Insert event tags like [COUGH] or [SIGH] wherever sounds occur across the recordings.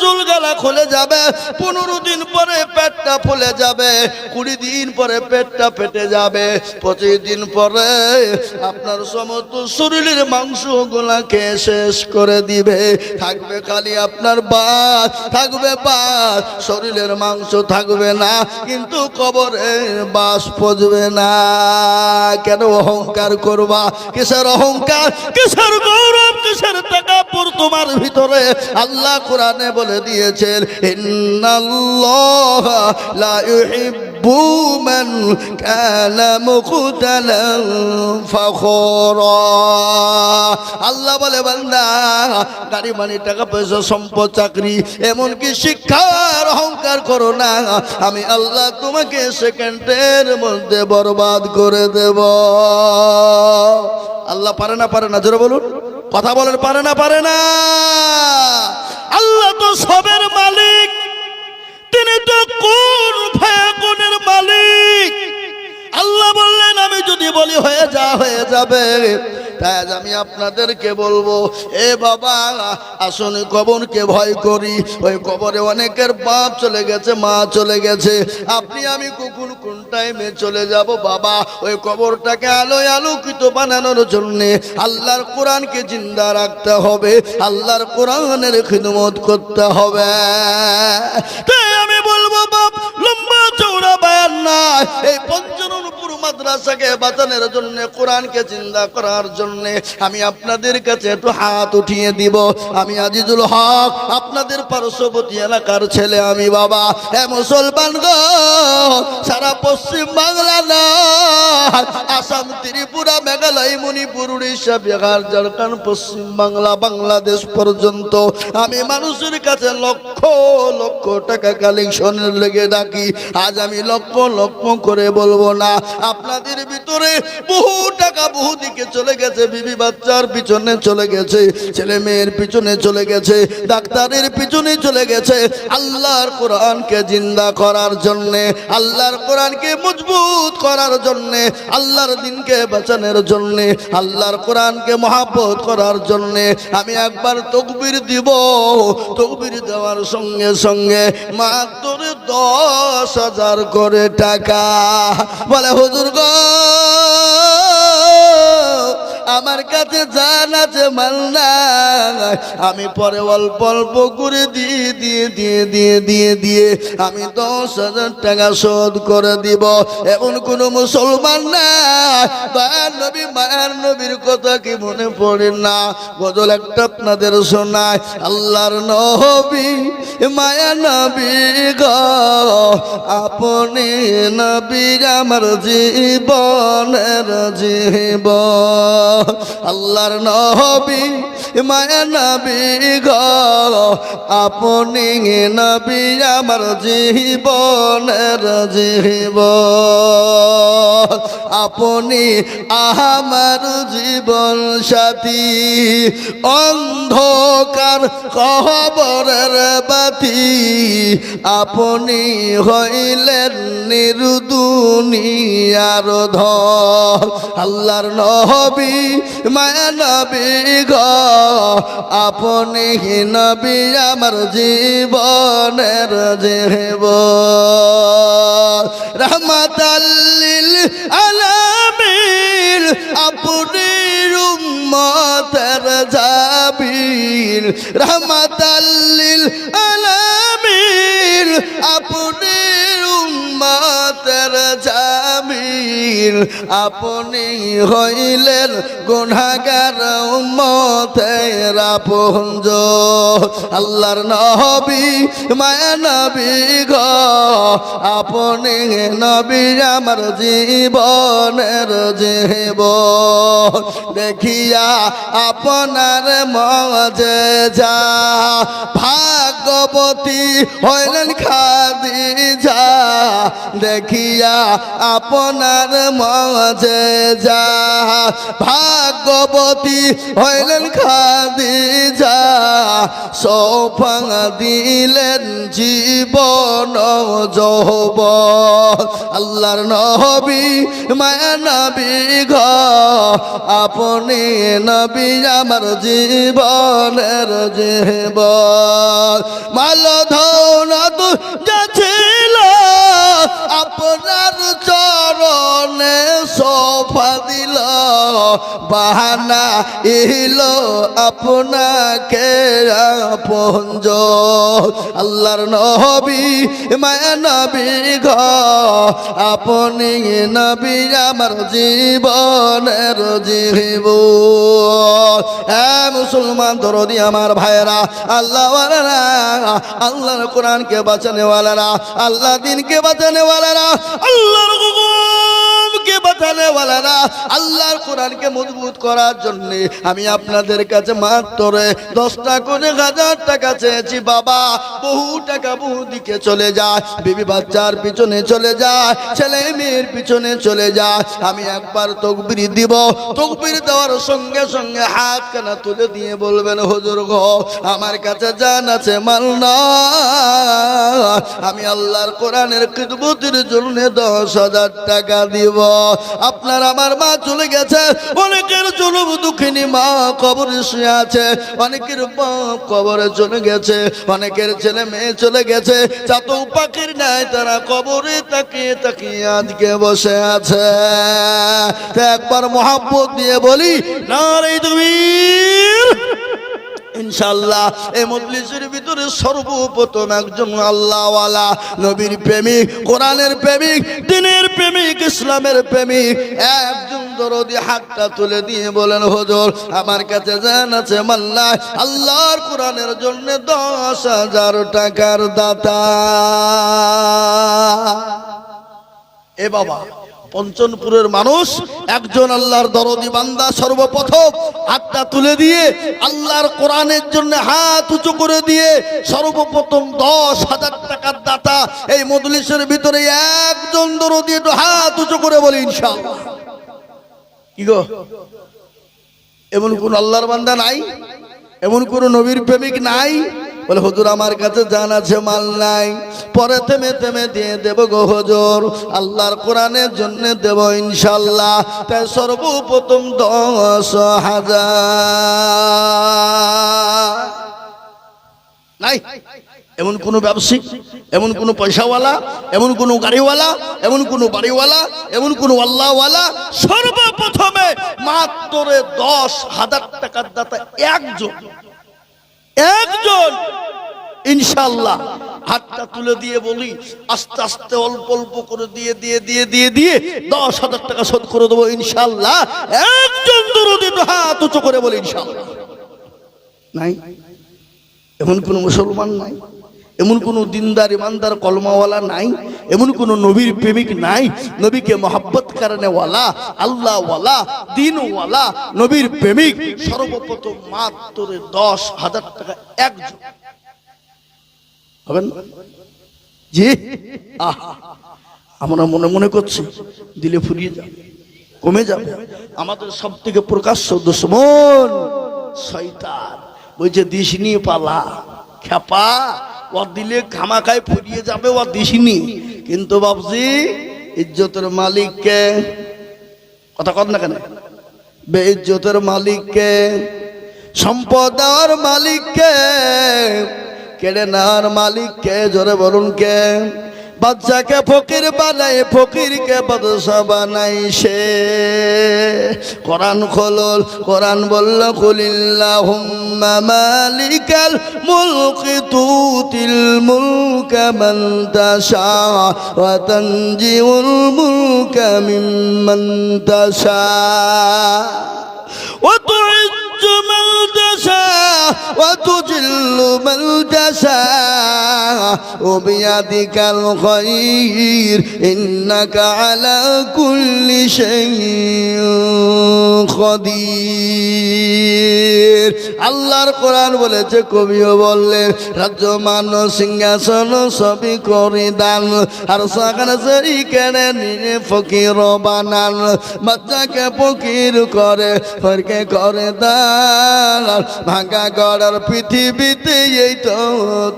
চুল গালা খুলে যাবে, পনেরো দিন পরে পেটটা ফুলে যাবে, কুড়ি দিন পরে পেটটা ফেটে যাবে, পঁচিশ দিন পরে আপনার সমস্ত শরীরের মাংস গুলাকে শেষ করে দিবে। থাকবে খালি আপনার বাস থাকবে বাস শরীরের মাংস থাকবে না, কিন্তু কবরে বাস পচবে না। কেন অহংকার করবা? কিসের অহংকার? কিসের গৌরব? কিসের টাকা তোমার ভিতরে? আল্লাহ কোরআনে বলে দিয়েছেন, ইন্নাল্লাহ আল্লাহ বলে, বান্দা, গাড়ি মানি, টাকা পয়সা, সম্পদ, চাকরি, এমনকি শিক্ষার অহংকার করো না। আমি আল্লাহ তোমাকে সেকেন্ডের মধ্যে বরবাদ করে দেব। আল্লাহ পারে না পারে না, জোরে বলুন। কথা বলেন, পারে না পারে না। আল্লাহ তো সবের মালিক। তিনি তো কোন ফায়াকুনের মালিক। আল্লাহ যদি বলি, হয়ে যা, হয়ে যাবে। তাই আজ আমি আপনাদেরকে বলব, এ বাবা, আসুন কবরকে ভয় করি। ওই কবরে অনেকের বাপ চলে গেছে, মা চলে গেছে। আপনি, আমি কখন কোন টাইমে চলে যাব বাবা? ওই কবরটাকে আলোয় আলোকিত বানানোর জন্যে আল্লাহর কোরআনকে জিন্দা রাখতে হবে, আল্লাহর কোরআনের খিদমত করতে হবে। তাই আমি বলব, বাপ, লম্বা চৌড়া বায়ান না এই পঞ্চনপুর মাদ্রাসাকে বাঁচানোর জন্য, কোরআনকে চিন্তা করার জন্য আমি আপনাদের কাছে একটু হাত উঠিয়ে দিব। আমি আজিজুল হক, আপনাদের পার্শ্ববর্তী এলাকার ছেলে আমি বাবা। হ্যাঁ মুসলমান গো, সারা পশ্চিম বাংলা না, আসাম, ত্রিপুরা, মেঘালয়, মণিপুর, উড়িষ্যা, বিহার, ঝাড়খণ্ড, পশ্চিম বাংলা, বাংলাদেশ পর্যন্ত আমি মানুষের কাছে লক্ষ লক্ষ টাকা কালেকশনের লেগে ডাকি। আজ আমি লক্ষ লক্ষ করে বলব না আপনাদের ভিতরে বহু টাকা, বহু দিকে চলে গেছে, বিবি বাচ্চার পিছনে চলে গেছে, ছেলে মেয়ের পিছনে চলে গেছে, ডাক্তারের পিছনে চলে গেছে। আল্লাহর কোরআনকে জিন্দা করার জন্যে, আল্লাহর কোরআনকে মজবুত করার জন্যে, আল্লাহর দিনকে বাঁচানোর জন্যে, আল্লাহর কোরআনকে মহাব্বত করার জন্যে আমি একবার তকবির দিব। তকবির দেওয়ার সঙ্গে সঙ্গে মাত্র দশ হাজার করে টাকা বলে, হুজুর গো আমার কাছে জান আছে, মাল নাই। আমি পরে অল্প অল্প করে দিয়ে দিয়ে দিয়ে দিয়ে দিয়ে দিয়ে আমি দশ হাজার টাকা শোধ করে দিব। এমন কোন মুসলমান না নবী, মায়ের নবীর কথা কি মনে পড়ে না? গজল একটা আপনাদের শোনায়। আল্লাহর নবী মায়া নবী গ, আপনি নবী আমার জীবনের জীব আল্লাহর নবী মায়া নবী গ, আপনি নবী আমার জীবনের জীব আপনি আমার জীবন সাথী, অন্ধকার কবরের বাতি। আপনি হইলেন নিরুদুনিয়ার ধর আল্লাহর নবী, মায়া নবী আপনি নবী আমার জীবনের জীব রহমতাল্লিল আলামিন আপনি উম্মতের জাবির রহমতাল্লিল আলামিন আপনি উম্মতের জামিল আপনি হইলেন গুনাগার উম্মতের আপনজ আল্লাহর নবী, মায়া নবী গ, আপনি নবী আমার জীবনের জীব। দেখিয়া আপনার মজে যা, ভাগ্যবতী হইলেন খাদি যা দেখিয়া আপনার মাঝে যা ভাগ্যবতী হইলেন খাদি যা সোফা দিলেন জীবন যৌব আল্লাহর নবী, মায়া নবী ঘ আপনি নবী আমার জীবনের জীব মাল ধন বাহানা ইলো আপনাকে পঞ্জ আল্লাহর নবী, মায়া নবী ঘ আপনি নবী আমার জীবনের জীব হ্যাঁ মুসলমান দরদি আমার ভাইরা আল্লাহ আল্লাহর কোরআনকে বাঁচানে ওয়ালারা আল্লাহ দিনকে বাঁচানে ওয়ালারা আল্লাহর হুকুমকে বাঁচানে ওয়ালারা আল্লাহর কোরআনকে মজবুত করার জন্য। আমি আপনাদের কাছে মাত্র দশটা করে হাজার টাকা চেয়েছি, বাবা। বহু টাকা বহু দিকে চলে যায়, বিবি বাচ্চার পিছনে চলে যায়, ছেলে মেয়ের পিছনে চলে যায়। আমি একবার তকবির দিব, তকবির দেওয়ার সঙ্গে সঙ্গে হাত কানা তুলে দিয়ে বলবেন, হুজুর গো, আমার কাছে জান আছে, মাল না। আমি আল্লাহর কোরআনের খিদমতির জন্য দশ হাজার টাকা দিব। আপনার আমার মা চলে গেছে। অনেকের জুলুম দুঃখিনী মা কবরে শুয়ে আছে। অনেকের মা কবরে চলে গেছে। অনেকের ছেলে মেয়ে চলে গেছে। চাতক পাখির নাই তারা কবরে তাকিয়ে তাকিয়ে আজকে বসে আছে। একবার মহাব্বত দিয়ে বলি না রে তুমি ইনশাল্লাহ এই মজলিসের ভিতরে সর্বপ্রথম একজন আল্লাহওয়ালা, নবীর প্রেমিক, কোরআনের প্রেমিক, দিনের প্রেমিক, ইসলামের প্রেমিক। একজন দরদি হাতটা তুলে দিয়ে বলেন, হজর, আমার কাছে জান আছে মাল্লা আল্লাহর কোরআনের জন্য দশ হাজার টাকার দাতা। এ বাবা পঞ্চনপুরের মানুষ একজন আল্লাহর দরদি বান্দা সর্বপ্রথম হাতটা তুলে দিয়ে আল্লাহর কোরআনের জন্য হাত উঁচু করে দিয়ে সর্বপ্রথম দশ হাজার টাকার দাতা এই মজলিসের ভিতরে একজন দরদি একটু হাত উঁচু করে বলি, ইনশাআল্লাহ। কি গো? এমন কোন আল্লাহর বান্দা নাই? এমন কোন নবীর প্রেমিক নাই? বলে, হুজুর, আমার কাছে জান আছে, মাল নাই। পরে থেমে থেমে দিয়ে দেব গো হুজুর, আল্লাহর কোরআনের জন্য দেব ইনশাল্লাহ। তাই সর্বপ্রথম দশ হাজার। নাই, এমন কোনো ব্যবসায়ী, এমন কোনো পয়সাওয়ালা, এমন কোনো গাড়িওয়ালা, এমন কোনো বাড়িওয়ালা, এমন কোনো আল্লাহওয়ালা, সর্বপ্রথমে মাত্র দশ হাজার টাকার দাতা একজন। একজন। ইনশাল্লাহ, হাতটা তুলে দিয়ে বলি, আস্তে আস্তে অল্প অল্প করে দিয়ে দিয়ে দিয়ে দিয়ে দিয়ে দশ হাজার টাকা শোধ করে দেবো ইনশাল্লাহ। একজন হাত উঁচু করে বলি ইনশাল্লাহ। নাই। এমন কোনো মুসলমান নাই। এমন কোনো দিনদার, ইমানদার, কলমাওয়ালা নাই, এমন কোনো নবীর প্রেমিক নাই, নবীকে মহাব্বত কারণেওয়ালা, আল্লাহওয়ালা, দিনওয়ালা, নবীর প্রেমিক, সর্বপ্রথম মাত্র দশ হাজার টাকা একজন। হবেন? জি? আহা, আমরা মনে মনে করছি, দিলে ফুরিয়ে যাবে, কমে যাবে। আমাদের সব থেকে প্রকাশ্য দুশ্মন শয়তান। বলছে, দিস নিয়ে পালা খেপা ও দিলে খামাখায় ফুরিয়ে যাবে, ও দিসিনি। কিন্তু বাবজি, ইজ্জতের মালিককে, কথা কত না কেন? বে ইজ্জতের মালিককে সম্পদ দেওয়ার মালিককে, কেড়ে নেওয়ার মালিককে, জোরে বলুন কে? বাচ্চাকে ফকির বানাই ফকিরকে বাদশা বানাই সে। কোরআন খোলল, কোরআন বলল খুলিল্লা মালিকাল মুলক তুতিল মুলক মান তাশা ওয়া তানজিউল মুলক মিম্মান তাশা। ওয়া তুইজ্জু মান وتجل من تشاء وبيدك الخير إنك على كل شيء قدير আল্লাহর কোরআন বলেছে কবিও বললেন রাজ্য মান সিংহাসন সবই করে দান আর সাকান সরি কেড়ে নিয়ে ফকির বানান বাচ্চাকে ফকির করে ফরকে করে দান ভাঙা গড়ার পৃথিবীতে এই তো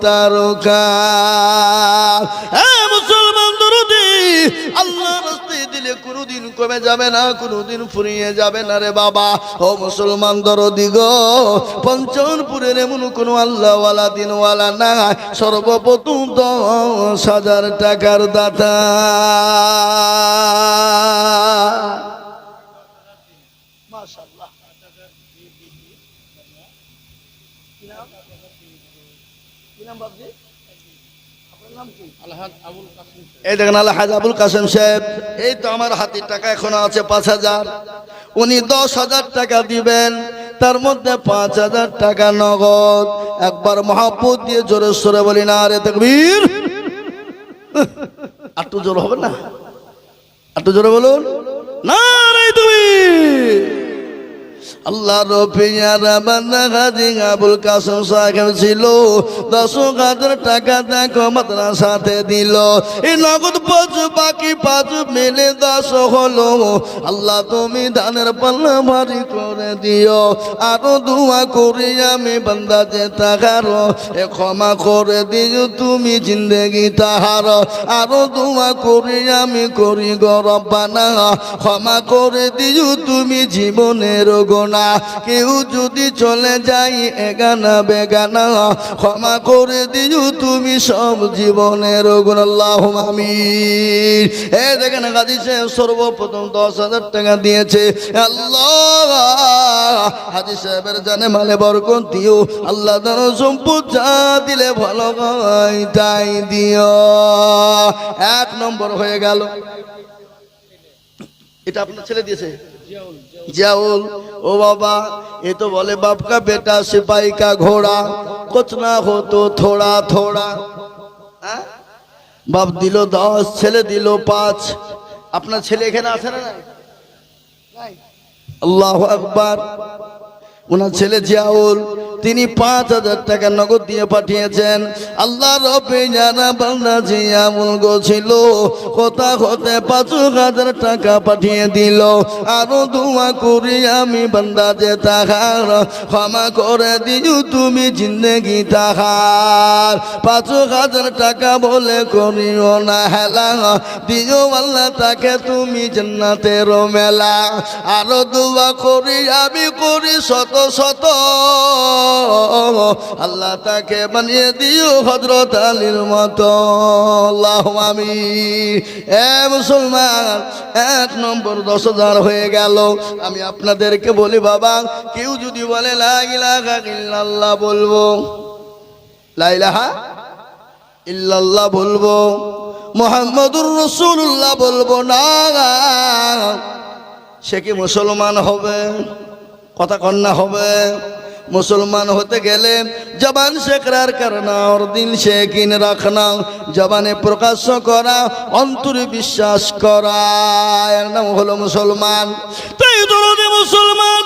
তারকা। মুসলমান দরদি, আল্লাহ দিলে কোনোদিন কমে যাবে না, কোনোদিন ফুরিয়ে যাবে না রে বাবা। ও মুসলমান দরদি গো পঞ্চনপুরের এমন কোনো আল্লাহওয়ালা, দিনওয়ালা না সর্বপ্রথম দশ হাজার টাকার দাতা। এই দেখেন আল্লাহ হাজাবুল কাসেম সাহেব, এই তো আমার হাতের টাকা এখনও আছে পাঁচ হাজার। উনি দশ হাজার টাকা দিবেন, তার মধ্যে পাঁচ হাজার টাকা নগদ। একবার মহাপুত দিয়ে জোরে সরে বলি, না রে তকবীর। [LAUGHS] আর তো জোর হবে না? আর তো জোরে বলুন, না রে তুমি আল্লাহ রফিয়ারা বান্দা গাজী আবুল কাসম সাহেব ছিল। দশ হাজার টাকা দেখো মাদ্রাসাতে দিল। এই পাঁচ, বাকি পাঁচ মিলে দশ হলো। আল্লাহ তুমি ধানের পাল্লা ভারী করে দিও। আরও দোয়া করি আমি বান্দা যে তাহার। এ ক্ষমা করে দিও তুমি জিন্দগি তাহার। আরও দোয়া করি আমি করি গরব বানা ক্ষমা করে দিও তুমি জীবনের গোনা। কেউ যদি চলে যাই এগানা বেগানা। ক্ষমা করে দিও তুমি সব জীবনের গুণ। আল্লাহ আমি এ দেখেন গাজী সাহেব সর্বপ্রথম দশ হাজার টাকা দিয়েছে। আল্লাহ হাজি সাহেবের জানে মালে বরকত দিও। আল্লাহ যেন সম্পদ যা দিলে ভালো হয় তাই দিও। এক নম্বর হয়ে গেল। এটা আপনার ছেলে দিয়েছে? জাউল ও বাবা, এ তো বলে বাপকা বেটা সিপাহী কা ঘোড়া। কুছ না হতো, থোড়া থোড়া। হ্যাঁ? বাপ দিল দশ, ছেলে দিল পাঁচ। আপনার ছেলে এখানে আছে না? আল্লাহ আকবার। ওনার ছেলে জিয়াউল। তিনি পাঁচ হাজার টাকা নগদ দিয়ে পাঠিয়েছেন। আল্লাহ রবে জানা বান্দা জিয়াউল গো ছিল কোথা হতে পাঁচ হাজার টাকা পাঠিয়ে দিল। আরও দোয়া করি আমি বান্দা যে তাহার, ক্ষমা করে দিও তুমি জিন্দগি তাহার। পাঁচ হাজার টাকা বলে করিও না হেলা, দিও আল্লাহ তাকে তুমি জান্নাতের মেলা। আরও দোয়া করি আমি করি শত শত। আল্লাহ তাকে বানিয়ে দিও হজরত আলীর মতো। আল্লাহ আমি এ মুসলমান, এক নম্বর দশ হাজার হয়ে গেল। আমি আপনাদেরকে বলি, বাবা, কেউ যদি বলে লাইলাহা বলব। লাইলাহা ইল্লাল্লাহ বলব। মোহাম্মদুর রসুল্লাহ বলব না। সে কি মুসলমান হবে? কথা কন্যা হবে? মুসলমান হতে গেলে জবান শেখরার কারণা ওর দিল শেখিন রাখনা জবানে প্রকাশ্য করা, অন্তরে বিশ্বাস করা। এর নাম হলো মুসলমান। তাই ধরনের মুসলমান,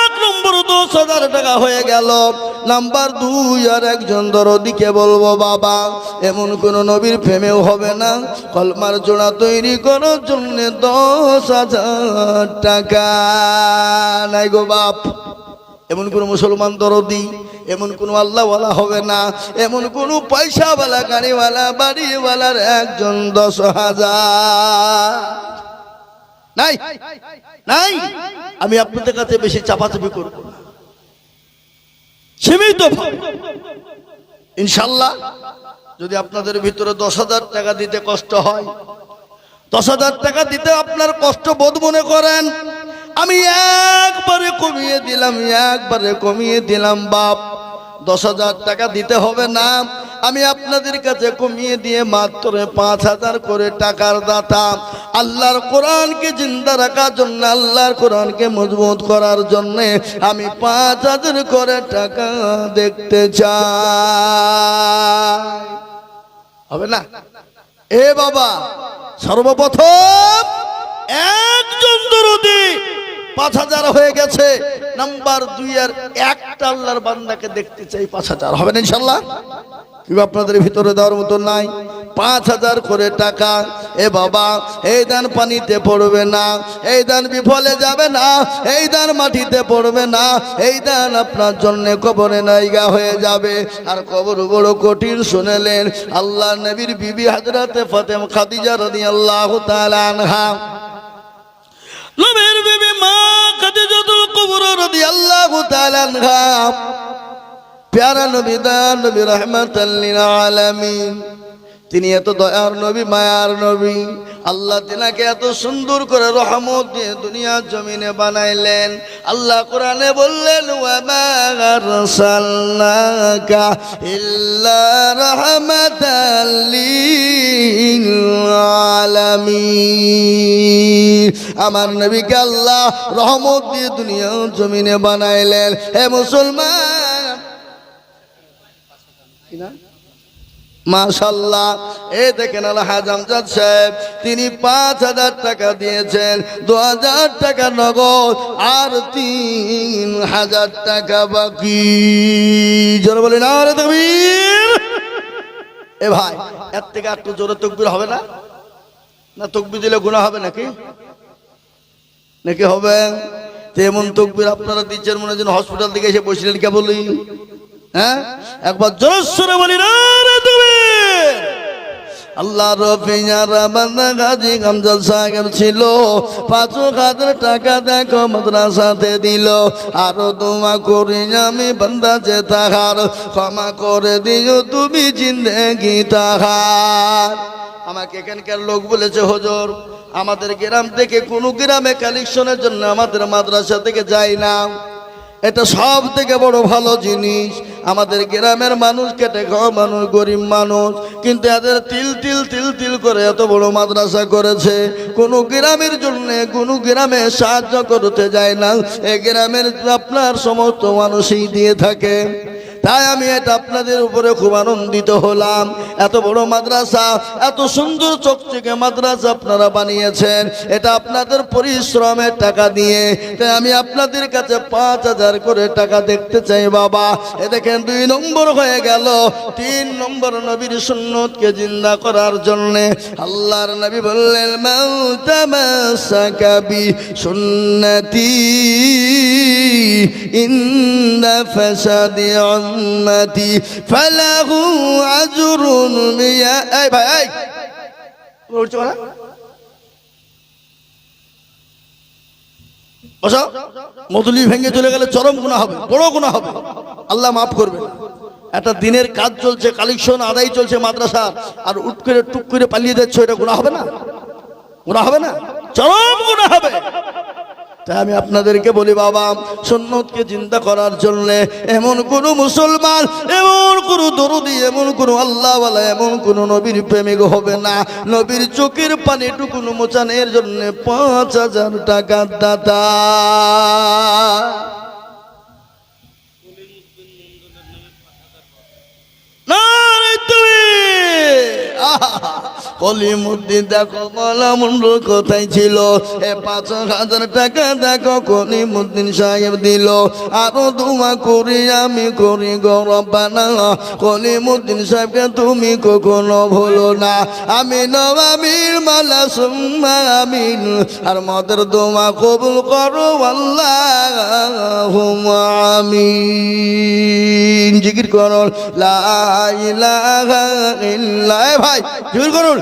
এক নম্বর দশ হাজার টাকা হয়ে গেল। নাম্বার দুই, আর একজন দরদিকে বলব বাবা? এমন কোন নবীর প্রেমেও হবে না। কলমার জোড়া তৈরি করার জন্য দশ হাজার টাকা। নাই গো বাপ। এমন কোন মুসলমান দরদি, এমন কোন আল্লাহওয়ালা হবে না, এমন কোন পয়সাওয়ালা, গাড়িওয়ালা, বাড়িওয়ালার একজন দশ হাজার। নাই নাই, আমি আপনাদের কাছে বেশি চাপাচাপি করব সীমিত ইনশাল্লাহ, যদি আপনাদের ভিতরে দশ হাজার টাকা দিতে কষ্ট হয়, দশ হাজার টাকা দিতে আপনার কষ্ট বোধ মনে করেন আমি একবারে কমিয়ে দিলাম, একবারে কমিয়ে দিলাম, বাপ। দশ হাজার টাকা দিতে হবে না। আমি আপনাদের কাছে কমিয়ে দিয়ে মাত্র পাঁচ হাজার করে টাকার দাতা। আল্লাহর কোরআনকে জিন্দা রাখার জন্য, আল্লাহর কোরআনকে মজবুত করার জন্য আমি পাঁচ হাজার করে টাকা দেখতে চাই। হবে না? এ বাবা, সর্বপ্রথম একজন দরদি পাঁচ হাজার হয়ে গেছে। নাম্বার দুই আর একটা আল্লাহর বান্দাকে দেখতে চাই, পাঁচ হাজার। হবে না ইনশাল্লাহ? আপনাদের ভিতরে দেওয়ার মতো নাই। পাঁচ হাজার করে টাকা। এ বাবা, এই দান পানিতে পড়বে না। এই দান বিফলে যাবে না। এই দান মাটিতে পড়বে না। এই দান আপনার জন্য কবরে নাইগা হয়ে যাবে। আর কবর বড় কঠিন শুনেলেন আল্লাহ নবীর বিবি হাজরাতে ফাতেম খাদিজা রাদিয়াল্লাহু তাআলা আনহা। নবীর কুবরা রাদিয়াল্লাহু তাআলা আনহা প্যারা নবী দয়ার নবী রহমতাল্লিল আলামিন তিনি এত দয়ার নবী, মায়ার নবী। আল্লাহ তিনাকে এত সুন্দর করে রহমত দিয়ে দুনিয়ার জমিনে বানাইলেন। আল্লাহ কোরআনে বললেন আমার নবীকে আল্লাহ রহমত দিয়ে দুনিয়ার জমিনে বানাইলেন। হে মুসলমান মাশাল্লাহ এ দেখেন আলহাজ আমজাদ সাহেব, তিনি পাঁচ হাজার টাকা দিয়েছেন, দু হাজার টাকা নগদ, আর তিন হাজার টাকা বাকি। জোরে বলেন, আরে তকবীর। এ ভাই, এর থেকে একটু জোরে তকবির হবে না? না, তকবির দিলে গুণা হবে নাকি? নাকি হবে? তেমন তকবির আপনারা দিচ্ছেন মনে হয় হসপিটাল থেকে এসে বসলেন কে বলি হ্যাঁ? একবার জোরসরে বলি না রে তুমি আল্লাহ রফিয়া রাবানা গাজী গামজাল সাহেব ছিল। পাঁচ হাজার টাকা দেখো মাদ্রাসাতে দিল। আরও দোয়া করি আমি বান্দা যে তাহার, ক্ষমা করে দিও তুমি জিন্দেগি তাহার। আমাকে এখানকার লোক বলেছে, হজর, আমাদের গ্রাম থেকে কোনো গ্রামে কালেকশনের জন্য আমাদের মাদ্রাসা থেকে যায় না। এটা সব থেকে বড় ভালো জিনিস। আমাদের গ্রামের মানুষ কেটে খাওয়া মানুষ, গরিব মানুষ, কিন্তু এদের তিল তিল তিল তিল করে এত বড় মাদ্রাসা করেছে। কোনো গ্রামের জন্যে, কোনো গ্রামে সাহায্য করতে যায় না। এ গ্রামের আপনার সমস্ত মানুষই দিয়ে থাকে। তাই আমি এটা আপনাদের উপরে খুব আনন্দিত হলাম। এত বড় মাদ্রাসা, এত সুন্দর চকচকে মাদ্রাসা আপনারা বানিয়েছেন। এটা আপনাদের পরিশ্রমের টাকা দিয়ে। তাই আমি আপনাদের কাছে পাঁচ হাজার করে টাকা দেখতে চাই বাবা। এ দেখেন দুই নম্বর হয়ে গেল। তিন নম্বর নবীর সুন্নতকে জিন্দা করার জন্য আল্লাহর নবী বললেন মাউতামাসাকাবি সুন্নতি ইন্দা ফাসাদি উম্মতি ফালাহু আজরুন মিয়া এই ভাই এই বসো। মধুলি ভেঙে চলে গেলে চরম গুণা হবে, বড় গুণা হবে। আল্লাহ মাফ করবে একটা দিনের কাজ চলছে কালেকশন আদায় চলছে মাদ্রাসা আর উট করে টুক করে পালিয়ে যাচ্ছ, এটা গুণা হবে না? গুণা হবে না? চরম গুণা হবে। তাই আমি আপনাদেরকে বলি, বাবা, সুন্নতকে চিন্তা করার জন্যে এমন কোন মুসলমান, এমন কোন দরদি, এমন কোন আল্লাহওয়ালা, এমন কোন নবীর প্রেমিক হবে না। নবীর চোখের পানি পানিটুকু মোচানের জন্য পাঁচ হাজার টাকার দাতা। নারে তুমি! কলিমুদ্দিন দেখো মালা মন্ডল কোথায় ছিল? এ পাঁচ হাজার টাকা দেখো কলিমুদ্দিন সাহেব দিল। আরও তোমা করি, আমি করি গরবানা কলিমুদ্দিন সাহেবকে তুমি কখনো ভুলো না। আমি নবামির মালা, সুম্মা আর মদের দোমা কবুল করো আল্লাহ আমিন। জিকির করুন লা ইলাহা ভাই জিকির করুন।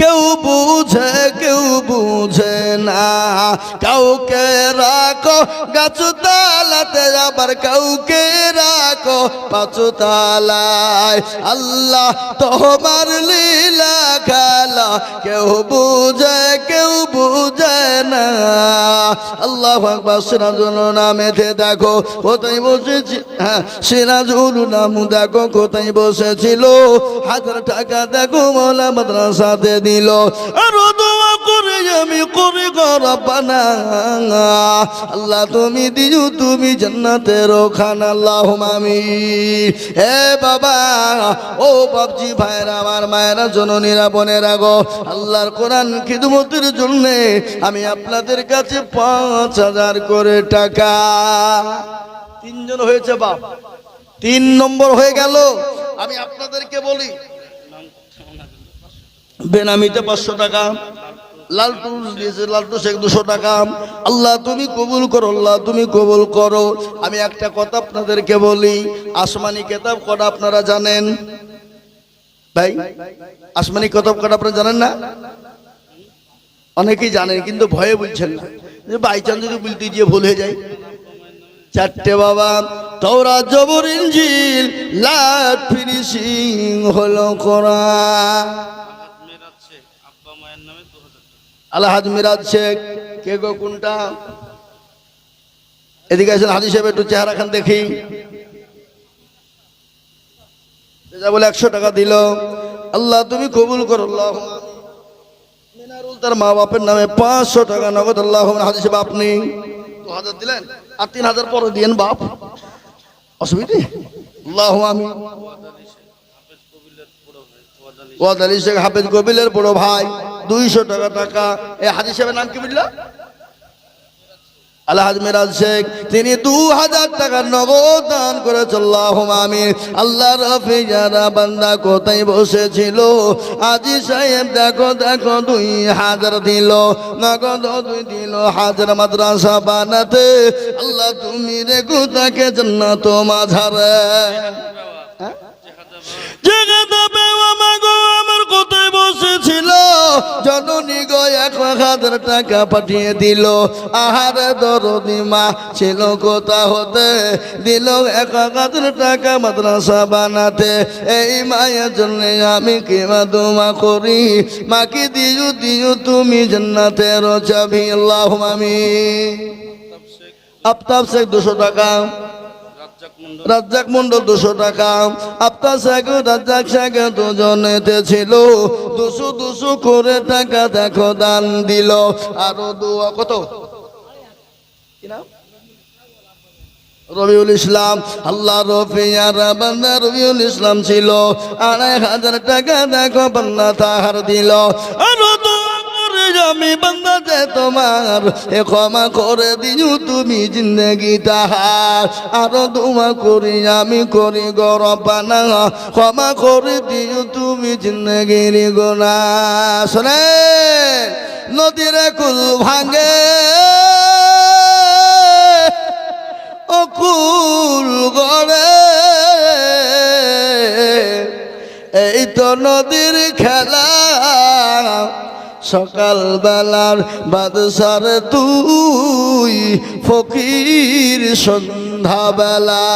কেউ বুঝে কেউ বুঝে না। কাউকে রাখো গাছ তালাতে আবার কাউকে রাখো পাঁচু তালায় আল্লাহ তোমার লীলা খেলা, কেউ বুঝে কেউ বুঝে না। আল্লাহ আকবার, সিরাজুল নামেতে দেখো, কোথায় বসেছি? হ্যাঁ সিরাজুল নাম দেখো, কোথায় বসেছিল? হাজার টাকা দেখো, মোলা মাদ্রাসাতে দিল আর দোয়া করে আমি করে গরবানা আল্লাহ তুমি দিও, তুমি জান্নাতের খান আল্লাহ মামি হে বাবা, ও বাবজি ভাইরা আমার মায়েরা, জননীরা, বোনেরা গো, আল্লাহর কোরআন খিদমতের জন্যে আমি আপনাদের কাছে পাঁচ হাজার করে টাকা। তিনজন হয়েছে বাপ। তিন নম্বর হয়ে গেল। আমি আপনাদেরকে বলি বেনামিতে পাঁচশো টাকা লালটু দিয়েছে লালটু শেখ দুশো টাকা। আল্লাহ, তুমি কবুল করো, আল্লাহ, তুমি কবুল করো। আমি একটা কথা আপনাদেরকে বলি, আসমানি কেতাব কটা আপনারা জানেন? ভাই, আসমানি কেতাব কটা আপনারা জানেন না? অনেকেই জানেন, কিন্তু ভয়ে বলছেন না। যে বাই চান্স যদি বলতে গিয়ে ভুল হয়ে যায়। চারটে বাবা তোরা জবর ইঞ্জিল লাট, ফিনিশিং হলো কোরআন মেরাচ্ছে আব্বা মায়ের নামে দু হাজার টাকা আলহাজ মিরাজ শেখ কে গো কোনটা? এদিকে আছেন হাজি সাহেব, একটু চেহারা খান দেখি। যা বলে একশো টাকা দিল। আল্লাহ তুমি কবুল করো তার মা বাপের নামে পাঁচশো টাকা নগদ, আল্লাহ হাজি সাহেব, আপনি দু হাজার দিলেন? আর তিন হাজার পরে দিয়েন বাপ। অসুবিধে? আল্লাহ আমি ওয়াদ আলী শেখ, হাফেজ কবিলের বড় ভাই। দুইশো টাকা টাকা। এই হাজি সাহেবের নাম কি বুঝলা? তিনি দু হাজার টাকা নগদ দান করে আল্লাহ রফি যারা বান্দা কোথায় বসেছিল, আজি সাহেব দেখো দেখো, দুই হাজার দিল, নগদ দুই দিল, হাজার মাদ্রাসা বানাতে। আল্লাহ তুমি রেখো তাকে জান্নাত জননী গো, এক হাজার টাকা পাঠিয়ে দিল। আহার দরদি মা ছিল কোথা হতে? দিল এক হাজার টাকা মাদ্রাসা বানাতে। এই মায়ের জন্য আমি কিমা দুমা করি? মাকে দিও দিও তুমি জান্নাতের চাবি আল্লাহ আমি আফতাব শেখ দুশো টাকা। রাজ্জাক মন্ডল দুশো টাকা। আপনার শেখ রাজ্জাক শেখ দুজনেতে ছিল দুশো দুশো করে টাকা দেখো দান দিল। আরও দুয়া কত? রবিউল ইসলাম। আল্লাহ রফিয়ার বান্দা রবিউল ইসলাম ছিল। আড়াই হাজার টাকা দেখো বান্দা তাহার দিল। আরও আমি বান্দা যে তোমার এ ক্ষমা করে দিও তুমি জিন্দগি তাহার আরও দোয়া করি, আমি করি গরবানা ক্ষমা করে দিও তুমি জিন্দগির গোনা। শোনে, নদীর কুল ভাঙে। অকুল গড়ে। এই তো নদীর খেলা। সকাল বেলার বাদশার তুই ফকির সন্ধ্যা বেলা